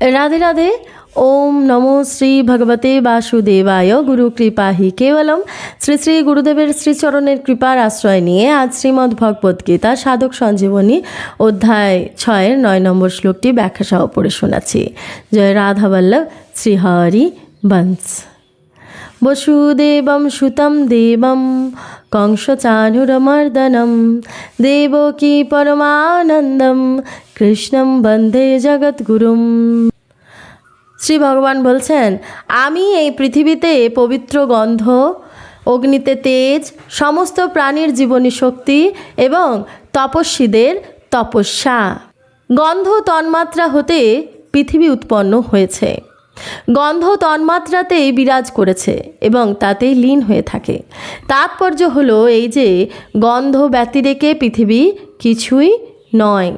রাধে রাধে ওম নমো শ্রী ভগবতে বাসুদেবায় গুরু কৃপা হি কেবলম শ্রী শ্রী গুরুদেবের শ্রীচরণের কৃপার আশ্রয় নিয়ে আজ শ্রীমদ্ ভগবদ্গীতা সাধক সঞ্জীবনী অধ্যায় ছয়ের নয় নম্বর শ্লোকটি ব্যাখ্যা সহ পড়ে শোনাচ্ছি। জয় রাধাবল্লভ শ্রীহরি বংশ বসুদেবম সুতম দেবম কংসচানুরমর্দনম। দেবকী পরমানন্দম। কৃষ্ণম বন্দে জগৎগুরুম শ্রী ভগবান বলছেন, আমি এই পৃথিবীতে পবিত্র গন্ধ, অগ্নিতে তেজ, সমস্ত প্রাণীর জীবনী শক্তি এবং তপস্বীদের তপস্যা। গন্ধ তন্মাত্রা হতে পৃথিবী উৎপন্ন হয়েছে। গন্ধ তন্মাত্রাতেই বিরাজ করেছে এবং তাতেই লীন হয়ে থাকে। তাৎপর্য হলো এই যে, গন্ধ ব্যতিরেকে পৃথিবী কিছুই নয়।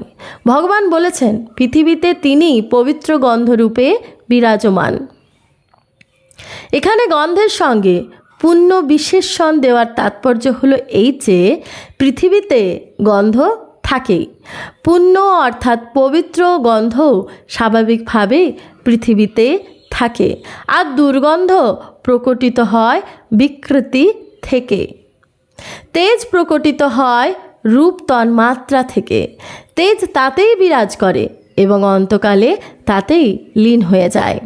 ভগবান বলেছেন, পৃথিবীতে তিনি পবিত্র গন্ধরূপে বিরাজমান। এখানে গন্ধের সঙ্গে পুণ্য বিশেষণ দেওয়ার তাৎপর্য হলো এই যে, পৃথিবীতে গন্ধ থাকেই। পুণ্য অর্থাৎ পবিত্র গন্ধ স্বাভাবিকভাবে পৃথিবীতে থাকে। আর দুর্গন্ধ প্রকটিত হয় বিকৃতি থেকে। তেজ প্রকটিত হয় রূপ তন্মাত্রা থেকে। তেজ তাতেই বিরাজ করে এবং অন্তকালে তাতেই লীন হয়ে যায়।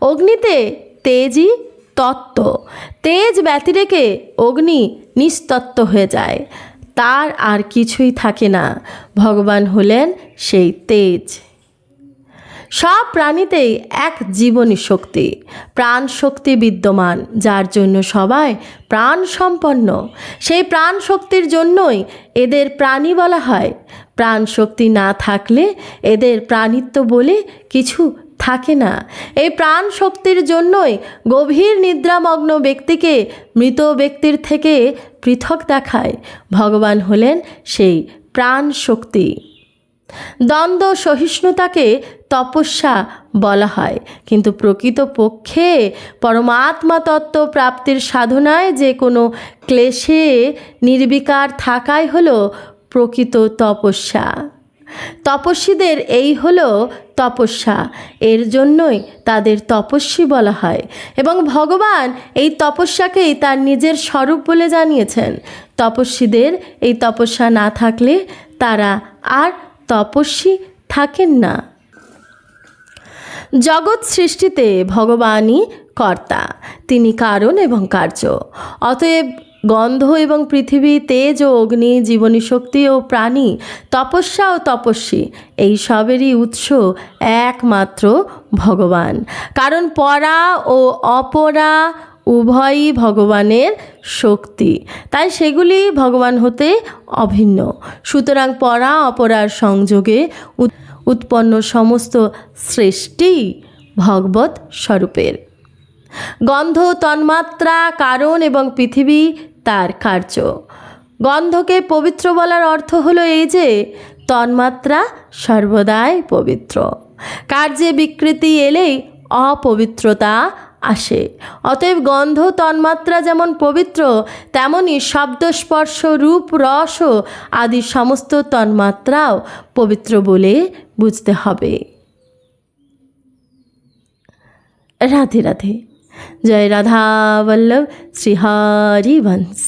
অগ্নিতে তেজই তত্ত্ব। তেজ ব্যতিরেকে অগ্নি নিস্তত্ত্ব হয়ে যায়। তার আর কিছুই থাকে না। ভগবান হলেন সেই তেজ। সব প্রাণীতেই এক জীবনী শক্তি। প্রাণ শক্তি বিদ্যমান, যার জন্য সবাই প্রাণ সম্পন্ন। সেই প্রাণ শক্তির জন্যই এদের প্রাণী বলা হয়। প্রাণ শক্তি না থাকলে এদের প্রাণিত্ব বলে কিছু থাকে না। এই প্রাণ শক্তির জন্যই গভীর নিদ্রামগ্ন ব্যক্তিকে মৃত ব্যক্তির থেকে পৃথক দেখায়। ভগবান হলেন সেই প্রাণ শক্তি। দ্বন্দ্ব সহিষ্ণুতাকে তপস্যা বলা হয়। কিন্তু প্রকৃত পক্ষে পরমাত্মা তত্ত্ব প্রাপ্তির সাধনায় যে কোনো ক্লেশে নির্বিকার থাকাই হলো প্রকৃত তপস্যা। তপস্বীদের এই হলো তপস্যা। এর জন্যই তাদের তপস্বী বলা হয়। এবং ভগবান এই তপস্যাকেই তার নিজের স্বরূপ বলে জানিয়েছেন। তপস্বীদের এই তপস্যা না থাকলে তারা আর তপস্বী থাকেন না। জগৎ সৃষ্টিতে ভগবানই কর্তা। তিনি কারণ এবং কার্য। অতএব গন্ধ এবং পৃথিবী, তেজ ও অগ্নি, জীবনী শক্তি ও প্রাণী, তপস্যা ও তপস্বী, এই সবেরই উৎস একমাত্র ভগবান। কারণ পরা ও অপরা উভয়ই ভগবানের শক্তি। তাই সেগুলি ভগবান হতে অভিন্ন। সুতরাং পরা অপরার সংযোগে উৎপন্ন সমস্ত সৃষ্টি ভগবত স্বরূপের। গন্ধ, তন্মাত্রা, কারণ এবং পৃথিবী তার কার্য। গন্ধকে পবিত্র বলার অর্থ হলো এই যে, তন্মাত্রা সর্বদাই পবিত্র। কার্যে বিকৃতি এলেই অপবিত্রতা আসে। অতএব গন্ধ তন্মাত্রা যেমন পবিত্র, তেমনি শব্দস্পর্শ, রূপ, রস আদি সমস্ত তন্মাত্রাও পবিত্র বলে বুঝতে হবে। রাধে রাধে। জয় রাধা বল্লভ শ্রীহারি বংশ